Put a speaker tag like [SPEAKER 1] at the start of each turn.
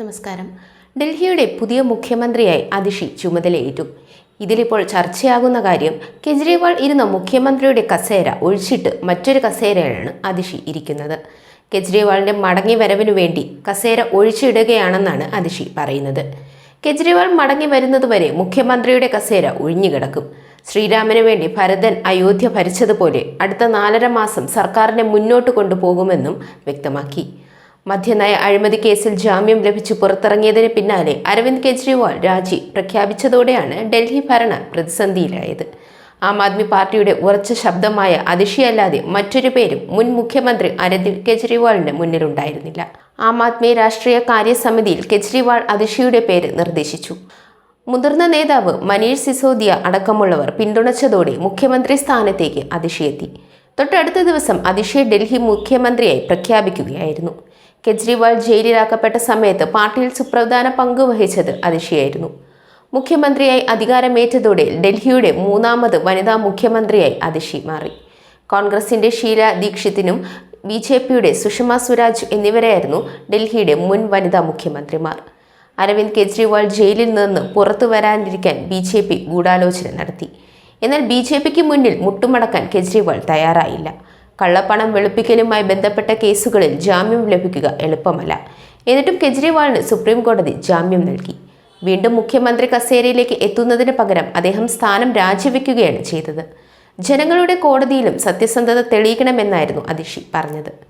[SPEAKER 1] നമസ്കാരം. ഡൽഹിയുടെ പുതിയ മുഖ്യമന്ത്രിയായി അതിഷി ചുമതലയേറ്റു. ഇതിലിപ്പോൾ ചർച്ചയാകുന്ന കാര്യം കെജ്രിവാൾ ഇരുന്ന മുഖ്യമന്ത്രിയുടെ കസേര ഒഴിച്ചിട്ട് മറ്റൊരു കസേരയാണ് അതിഷി ഇരിക്കുന്നത്. കെജ്രിവാളിന്റെ മടങ്ങി വരവിനു വേണ്ടി കസേര ഒഴിച്ചിടുകയാണെന്നാണ് അതിഷി പറയുന്നത്. കെജ്രിവാൾ മടങ്ങി വരുന്നതുവരെ മുഖ്യമന്ത്രിയുടെ കസേര ഒഴിഞ്ഞുകിടക്കും. ശ്രീരാമന് വേണ്ടി ഭരതൻ അയോധ്യ ഭരിച്ചതുപോലെ അടുത്ത നാലര മാസം സർക്കാരിനെ മുന്നോട്ട് കൊണ്ടുപോകുമെന്നും വ്യക്തമാക്കി. മദ്യനയ അഴിമതി കേസിൽ ജാമ്യം ലഭിച്ചു പുറത്തിറങ്ങിയതിന് പിന്നാലെ അരവിന്ദ് കെജ്രിവാൾ രാജി പ്രഖ്യാപിച്ചതോടെയാണ് ഡൽഹി ഭരണ പ്രതിസന്ധിയിലായത്. ആം ആദ്മി പാർട്ടിയുടെ ഉറച്ച ശബ്ദമായ അതിഷിയല്ലാതെ മറ്റൊരു പേരും മുൻ മുഖ്യമന്ത്രി അരവിന്ദ് കെജ്രിവാളിന് മുന്നിലുണ്ടായിരുന്നില്ല. ആം ആദ്മി രാഷ്ട്രീയ കാര്യസമിതിയിൽ കെജ്രിവാൾ അതിഷിയുടെ പേര് നിർദ്ദേശിച്ചു. മുതിർന്ന നേതാവ് മനീഷ് സിസോദിയ അടക്കമുള്ളവർ പിന്തുണച്ചതോടെ മുഖ്യമന്ത്രി സ്ഥാനത്തേക്ക് അതിഷിയെത്തി തൊട്ടടുത്ത ദിവസം അതിഷിയെ ഡൽഹി മുഖ്യമന്ത്രിയായി പ്രഖ്യാപിക്കുകയായിരുന്നു. കെജ്രിവാൾ ജയിലിലാക്കപ്പെട്ട സമയത്ത് പാർട്ടിയിൽ സുപ്രധാന പങ്ക് വഹിച്ചത് അതിഷിയായിരുന്നു മുഖ്യമന്ത്രിയായി അധികാരമേറ്റതോടെ ഡൽഹിയുടെ മൂന്നാമത് വനിതാ മുഖ്യമന്ത്രിയായി അതിഷി മാറി. കോൺഗ്രസിന്റെ ഷീല ദീക്ഷിത്തിനും ബി ജെ പിയുടെ സുഷമ സ്വരാജ് എന്നിവരായിരുന്നു ഡൽഹിയുടെ മുൻ വനിതാ മുഖ്യമന്ത്രിമാർ. അരവിന്ദ് കെജ്രിവാൾ ജയിലിൽ നിന്ന് പുറത്തു വരാനിരിക്കാൻ ബി ജെ പി ഗൂഢാലോചന നടത്തി. എന്നാൽ ബി ജെ പിക്ക് മുന്നിൽ മുട്ടുമടക്കാൻ കെജ്രിവാൾ തയ്യാറായില്ല. കള്ളപ്പണം വെളുപ്പിക്കലുമായി ബന്ധപ്പെട്ട കേസുകളിൽ ജാമ്യം ലഭിക്കുക എളുപ്പമല്ല. എന്നിട്ടും കെജ്രിവാളിന് സുപ്രീം കോടതി ജാമ്യം നൽകി. വീണ്ടും മുഖ്യമന്ത്രി കസേരയിലേക്ക് എത്തുന്നതിന് പകരം അദ്ദേഹം സ്ഥാനം രാജിവെക്കുകയാണ് ചെയ്തത്. ജനങ്ങളുടെ കോടതിയിലും സത്യസന്ധത തെളിയിക്കണമെന്നായിരുന്നു അതിഷി പറഞ്ഞത്.